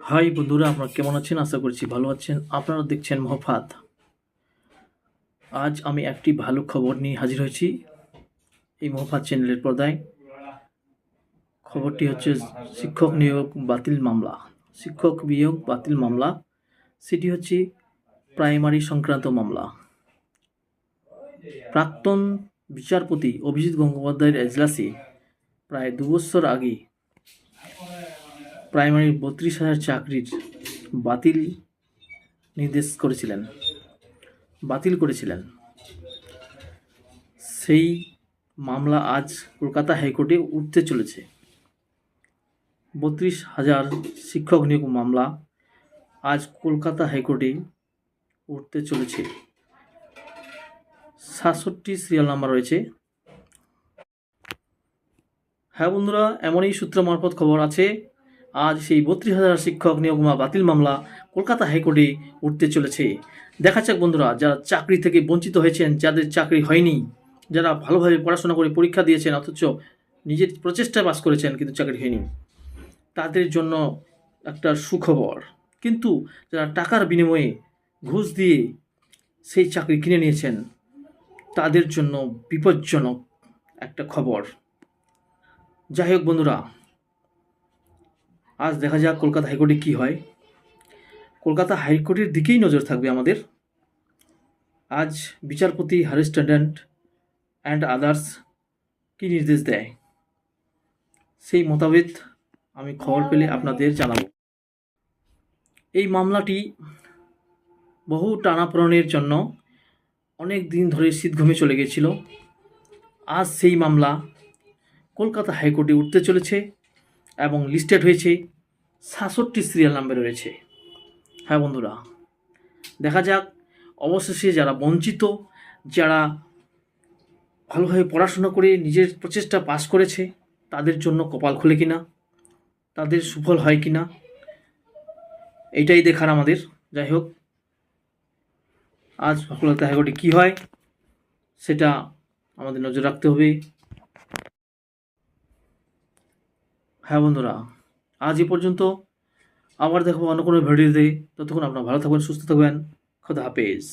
High বন্ধুরা, আপনারা কেমন আছেন? আশা করছি ভালো আছেন। আপনারা দেখছেন মহফাত। আজ আমি একটি ভালো খবর নিয়ে হাজির হয়েছি এই মহফাত চ্যানেলের পর্দায়। খবরটি হচ্ছে, শিক্ষক নিয়োগ বাতিল মামলা। শিক্ষক নিয়োগ বাতিল মামলা। সেটি হচ্ছে প্রাইমারি সংক্রান্ত মামলা। প্রাক্তন বিচারপতি অভিজিৎ গঙ্গোপাধ্যায়ের এজলাসে প্রায় দু বছর আগে প্রাইমারি বত্রিশ হাজার চাকরির বাতিল নির্দেশ করেছিলেন, বাতিল করেছিলেন। সেই মামলা আজ কলকাতা হাইকোর্টে উঠতে চলেছে। বত্রিশ হাজার শিক্ষক নিয়োগ মামলা আজ কলকাতা হাইকোর্টে উঠতে চলেছে। সাতষট্টি সিরিয়াল নাম্বার রয়েছে। হ্যাঁ বন্ধুরা, এমনই সূত্র মারফত খবর আছে। আজ সেই বত্রিশ হাজার শিক্ষক নিয়োগ মা- বাতিল মামলা কলকাতা হাইকোর্টে উঠতে চলেছে। দেখা যাক বন্ধুরা, যারা চাকরি থেকে বঞ্চিত হয়েছেন, যাদের চাকরি হয়নি, যারা ভালোভাবে পড়াশোনা করে পরীক্ষা দিয়েছেন, অথচ নিজের প্রচেষ্টায় পাস করেছেন কিন্তু চাকরি হয়নি, তাদের জন্য একটা সুখবর। কিন্তু যারা টাকার বিনিময়ে ঘুষ দিয়ে সেই চাকরি কিনে নিয়েছেন, তাদের জন্য বিপজ্জনক একটা খবর। যাই হোক বন্ধুরা আজ দেখা যাক কলকাতা হাইকোর্টে কী হয়। কলকাতা হাইকোর্টের দিকেই নজর থাকবে আমাদের। আজ বিচারপতি হরিশ ট্যান্ডন অ্যান্ড আদার্স কী নির্দেশ দেয়? সেই মোতাবেক আমি খবর পেলে আপনাদের জানাব। এই মামলাটি বহু টানাপোড়েনের জন্য অনেক দিন ধরে শীতঘুমে চলে গেছিল। আজ সেই মামলা কলকাতা হাইকোর্টে উঠতে চলেছে। এবং লিস্টেড হয়েছে সাতষট্টি সিরিয়াল নাম্বার রয়েছে। হ্যাঁ বন্ধুরা, দেখা যাক, অবশেষে যারা বঞ্চিত, যারা ভালোভাবে পড়াশোনা করে নিজের প্রচেষ্টা পাশ করেছে, তাদের জন্য কপাল খুলে কিনা, তাদের সুফল হয় কিনা, এইটাই দেখার আমাদের। যাই হোক, আজ কলকাতা হাইকোর্টে কী হয়, সেটা আমাদের নজর রাখতে হবে। হ্যাঁ বন্ধুরা, আজ এ পর্যন্ত আবার দেখব অন্য কোনো ভিডিওতে। ততক্ষণ আপনারা ভালো থাকবেন, সুস্থ থাকবেন। খোদা হাফেজ।